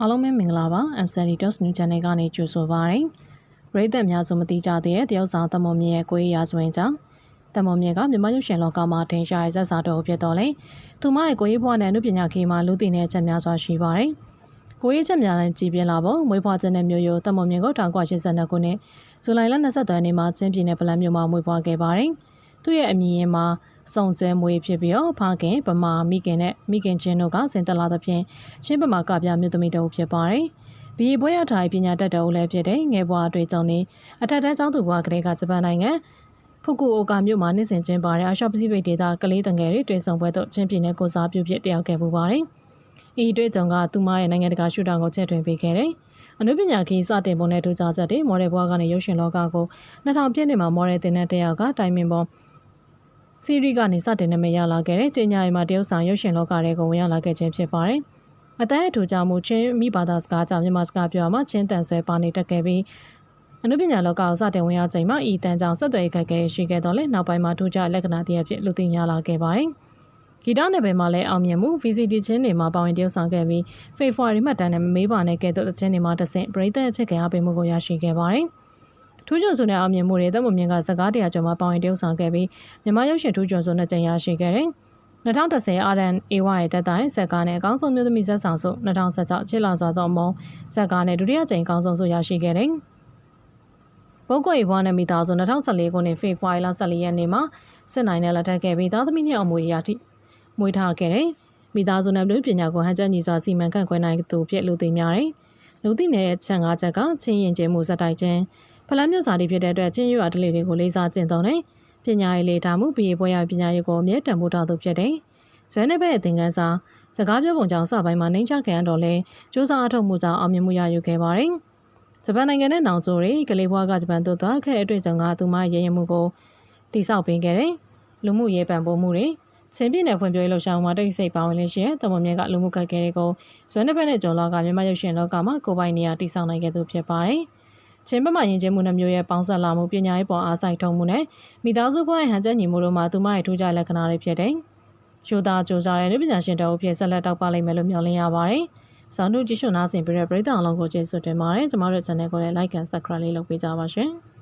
အားလုံးပဲမင်္ဂလာပါ MCD Toast New Channel ကနေကြိုဆိုပါရစေ။ပရိသတ်များစုမသိကြသေးတဲ့တယောက်ဆောင်တမုံမြင့်ရဲ့ကိုယ်ရာဇဝင်ကြောင့်တမုံမြင့်ကမြန်မာရုပ်ရှင်လောကမှာတင်ရှားရဲ့ဇက်စာတော်ဖြစ်တော်လဲ။သူမရဲ့ကိုယ်ရေးဘဝနဲ့အမှုပညာခေတ်မှာလူသိတဲ့အချက်များစွာရှိပါတယ်။ကိုယ်ရေးချက်များလည်းကြည်ပြင်းလာဖို့မွေးဖွားခြင်းနဲ့မျိုးရိုးတမုံမြင့်ကို1982ခုနှစ်ဇူလိုင်လ23ရက်နေ့မှာချင်းပြည်နယ်ပလန်မြို့မှာမွေးဖွားခဲ့ပါတယ်။သူ့ရဲ့အမည်ရင်းမှာ စုံကျဲမွေးဖြစ်ပြီးတော့ဖခင်ဗမာမိခင်နဲ့မိခင်ချင်းတို့ကဆင်သက်လာသဖြင့်ချင်းဗမာကပြမြို့သမီးတို့ဖြစ်ပါတယ်။ဘီဘွဲရထိုင်ပညာတတ်တော်လည်းဖြစ်တဲ့ငယ်ဘွားအတွေ့အကြုံနဲ့အထက်တန်းကျောင်းသူဘွားကလေးကဂျပန်နိုင်ငံဖူကူအိုကာမြို့မှာနေစဉ်ကျင်းပတဲ့အရှော့ပစိဖိတ်ဒေသကလေးတငယ်တွေတွေ့ဆုံပွဲသို့ချင်းပြည်နယ်ကိုစားပြုဖြစ်တယောက်ခဲ့ပူပါတယ်။ဤတွေ့ကြုံကသူမရဲ့နိုင်ငံတကာရှုထောင့်ကိုချဲ့ထွင်ပေးခဲ့တယ်။အနုပညာခီးစတင်ပုံနဲ့ထူးခြားချက်တွေမော်ဒယ်ဘွားကနေရုပ်ရှင်လောကကို2000ပြည့်နှစ်မှာမော်ဒယ်တင်တဲ့တယောက်ကတိုင်မင်ပေါ် စီရီကနေစတင်နာမည်ရလာခဲ့တဲ့ကျင်းညာရီမှာတရုတ်ဆောင်ရုပ်ရှင်လောကတွေကိုဝင်ရောက်လာခဲ့ခြင်းဖြစ်ပါတယ်။အတန်းအထူကြမှုချင်းမိဘာသာစကားကြောင့်မြန်မာစကားပြောမှချင်းတန်ဆွဲပါနေတတ်ခဲ့ပြီးအနုပညာလောကကိုစတင်ဝင်ရောက်ချိန်မှာဤတန်ကြောင့်ဆက်သွယ်ခက်ခဲရှိခဲ့တော့လဲနောက်ပိုင်းမှာထူးခြားလက္ခဏာတည်းအဖြစ်လူသိများလာခဲ့ပါတယ်။ဂီတနယ်ပယ်မှာလည်းအောင်မြင်မှု VCD ချင်းတွေမှာပါဝင်တရုတ်ဆောင်ခဲ့ပြီး February မှတ်တမ်းနဲ့မေးပါနဲ့ကဲ့သို့ချင်းတွေမှာတဆင့်ပရိသတ်အချက်ခံအားပေးမှုကိုရရှိခဲ့ပါတယ်။ ထူးချွန်ဆိုတဲ့အောင်မြင်မှုတွေသက်မမြင့်ကစကားတရားကျော်မှာပေါဝင်တရုပ်ဆောင်ခဲ့ပြီးမြန်မာရုပ်ရှင်ထူးချွန်ဆိုနှစ်ကြိမ်ရရှိခဲ့တယ်။2010 RN AY ရဲ့တက်တိုင်းဇက်ကားနဲ့အကောင်းဆုံးမျိုးသမီးဇက်ဆောင်ဆို2016ချစ်လာစွာသောမုံဇက်ကားနဲ့ဒုတိယကြိမ်အကောင်းဆုံးဆိုရရှိခဲ့တယ်။ပုဂ္ဂိုလ်ဘွားနဲ့မိသားစု2014ခုနှစ်ဖေဖော်ဝါရီလ14ရက်နေ့မှာစစ်နိုင်နဲ့လက်ထပ်ခဲ့ပြီးသားသမီးနှစ်အမွေအရာထိမွေးထားခဲ့တယ်။မိသားစုနဲ့လူပညာကိုဟန်ချက်ညီစွာစီမံခန့်ခွဲနိုင်သူဖြစ်လူသိများတယ်။လူသိနေတဲ့ချက်၅ချက်ကချင်းရင်ကျဲမှုဇက်တိုက်ခြင်း ဖလန်းမြို့စာတွေဖြစ်တဲ့အတွက်ချင်းရွာဒလေးတွေကိုလေးစားကျင့်သုံးတယ်။ပညာရေးလေထားမှုပြည်ပွဲရပညာရေးကိုအမြဲတမ်းမှုထားသူဖြစ်တယ်။ဇွဲနဲ့ဘဲအသင်ခန်းစာစကားပြောပုံကြောင့်စပိုင်းမှာနှိမ့်ချခံရတော့လဲစူးစမ်းအထောက်မှုကြောင့်အောင်မြင်မှုရယူခဲ့ပါတယ်။ဂျပန်နိုင်ငံနဲ့နောင်ကျိုတွေကလေးဘွားကဂျပန်သို့သွားခဲ့တဲ့အတွေ့အကြုံကသူမရဲ့ရည်ရမှုကိုတိစောက်ပေးခဲ့တယ်။လူမှုရေးပံ့ပိုးမှုတွေချင်းပြည်နယ်ဖွံ့ဖြိုးရေးလှုပ်ရှားမှုမှာတိတ်ဆိတ်ပါဝင်လျက်တမုံမြက်ကလူမှုကတ်ကဲတွေကိုဇွဲနှစ်ဖက်နဲ့ကျော်လောကမြန်မာရုပ်ရှင်လောကမှာကိုပိုင်နေရာတိစောက်နိုင်ခဲ့သူဖြစ်ပါတယ်။ ချင်းပမာရင်ကျင်းမှုနှမျိုးရဲ့ပေါင်းဆက်လာမှုပညာရေးပေါ်အားစိုက်ထုံမှုနဲ့မိသားစုဘဝရဲ့ဟန်ချက်ညီမှုတို့မှာသူမရဲ့ထူးခြားလက္ခဏာတွေဖြစ်တယ်။ရှိုးသားကြိုးစားတဲ့လူပညာရှင်တအုပ်ဖြစ်ဆက်လက်တောက်ပလိမ့်မယ်လို့မျှော်လင့်ရပါတယ်။ဇောင်းတို့ကြည့်ရှုနားဆင်ပြီးတဲ့ပရိသတ်အလုံးကိုကျေးဇူးတင်ပါတယ်။ကျမတို့ channel ကိုလည်း like and subscribe လေးလုပ်ပေးကြပါရှင်။